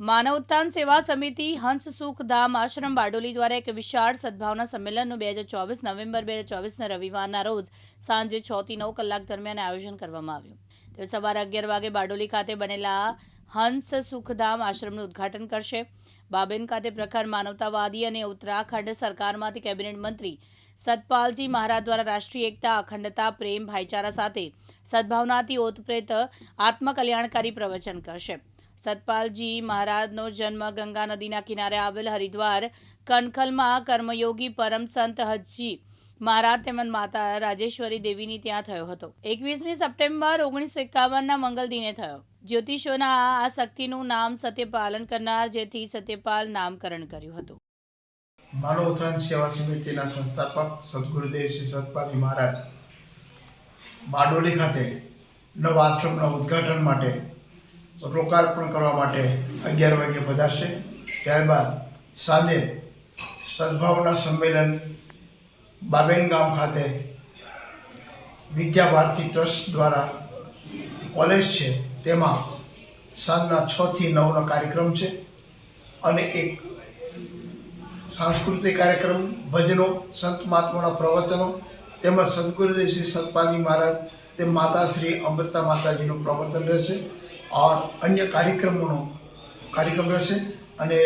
માનવ ઉત્થાન સેવા સમિતિ હંસ સુખ ધામ આશ્રમ બારડોલી દ્વારા એક વિશાળ સદભાવના સંમેલનનું બે હજાર ચોવીસ નવેમ્બર, બે હજાર ચોવીસના રવિવારના રોજ સાંજે છ થી નવ કલાક દરમિયાન આયોજન કરવામાં આવ્યું. તે સવારે અગિયાર વાગે બારડોલી ખાતે બનેલા હંસ સુખધામ આશ્રમનું ઉદ્ઘાટન કરશે. બાબેન ખાતે પ્રખર માનવતાવાદી અને ઉત્તરાખંડ સરકારમાંથી કેબિનેટ મંત્રી સતપાલજી મહારાજ દ્વારા રાષ્ટ્રીય એકતા, અખંડતા, પ્રેમ, ભાઈચારા સાથે સદભાવનાથી ઓતપ્રેત આત્મકલ્યાણકારી પ્રવચન કરશે. સતપાલજી મહારાજનો જન્મ ગંગા નદીના કિનારે આવેલ હરિદ્વાર, કનખલમાં કર્મયોગી પરમ સંત હજી મહારાજ તેમજ માતા રાજેશ્વરી દેવીની ત્યાં થયો હતો. એકવીસમી સપ્ટેમ્બર ઓગણીસો એકાવનના મંગલ દિને થયો. જ્યોતિષોના આ શક્તિનું નામ સત્યપાલન કરનાર, જેથી સત્યપાલ નામકરણ કર્યું હતું. માનવ ઉત્થાન સેવા સમિતિના સંસ્થાપક સદગુરુદેવ શ્રી સતપાલજી મહારાજ, બારડોલી ખાતે નવા આશ્રમના ઉદ્ઘાટન માટે લોકાર્પણ કરવા માટે અગિયાર વાગે પધારશે. ત્યારબાદ સાંજે સદભાવના સંમેલન બાબેન ગામ ખાતે વિદ્યા ભારતી ટ્રસ્ટ દ્વારા કોલેજ છે. તેમાં સાંજના છ થી નવનો કાર્યક્રમ છે અને એક સાંસ્કૃતિક કાર્યક્રમ, ભજનો, સંત મહાત્માના પ્રવચનો તેમજ સદગુરુદેવ શ્રી સતપાલજી મહારાજ તે માતા શ્રી અમૃતા માતાજીનું પ્રવચન રહેશે. ઓર અન્ય કાર્યક્રમોનો કાર્યક્રમ રહેશે અને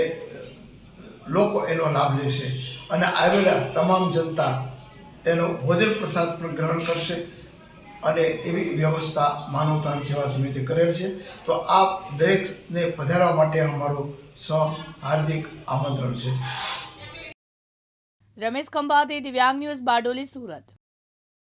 લોકો એનો લાભ લેશે. અને આવેલા તમામ જનતા તેનો ભોજન પ્રસાદ પણ ગ્રહણ કરશે અને એવી વ્યવસ્થા માનવતાન સેવા સમિતિ કરેલ છે. તો આપ દરેકને પધારવા માટે અમારું સ હાર્દિક આમંત્રણ છે. રમેશ ખંભાતી, દિવ્યાંગ ન્યૂઝ, બારડોલી, સુરત.